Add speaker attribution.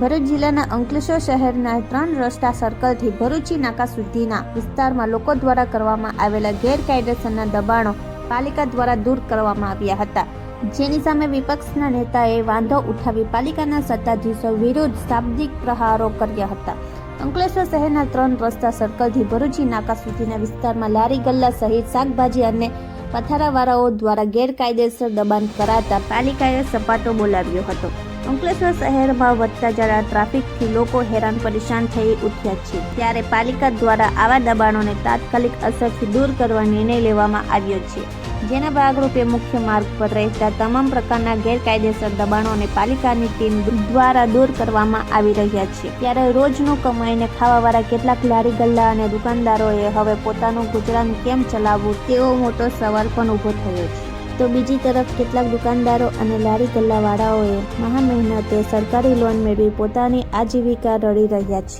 Speaker 1: ભરૂચ જિલ્લાના અંકલેશ્વર શહેરના ત્રણ રસ્તા સર્કલથી ભરૂચી નાકા સુધીના વિસ્તારમાં લોકો દ્વારા કરવામાં આવેલા ગેરકાયદેસરના દબાણો પાલિકા દ્વારા દૂર કરવામાં આવ્યા હતા. જેની સામે વિપક્ષના નેતાએ વાંધો ઉઠાવી પાલિકાના સત્તાધીશો વિરુદ્ધ શાબ્દિક પ્રહારો કર્યા હતા. અંકલેશ્વર શહેરના ત્રણ રસ્તા સર્કલથી ભરૂચી નાકા સુધીના વિસ્તારમાં લારી ગલ્લા સહિત શાકભાજી અને પથારાવાળાઓ દ્વારા ગેરકાયદેસર દબાણ કરાતા પાલિકાએ સપાટો બોલાવ્યો હતો. અંકલેશ્વર શહેરમાં વધતા જતા ટ્રાફિકથી લોકો હેરાન પરેશાન થઈ ઉઠ્યા છે. ત્યારે પાલિકા દ્વારા આવા દબાણોને તાત્કાલિક અસરથી દૂર કરવા નિર્ણય લેવામાં આવ્યો છે. જેના ભાગરૂપે મુખ્ય માર્ગ પર રહેતા તમામ પ્રકારના ગેરકાયદેસર દબાણોને પાલિકાની ટીમ દ્વારા દૂર કરવામાં આવી રહ્યા છે. ત્યારે રોજનું કમાઈને ખાવાવાળા કેટલાક લારી ગલ્લા અને દુકાનદારોએ હવે પોતાનું ગુજરાન કેમ ચલાવવું તેવો મોટો સવાલ પણ ઊભો થયો છે. તો બીજી તરફ કેટલાક દુકાનદારો અને લારી ગલ્લાવાળાઓએ મહા મહેનતે સરકારી લોન મેળવી પોતાની આજીવિકા રળી રહ્યા છે.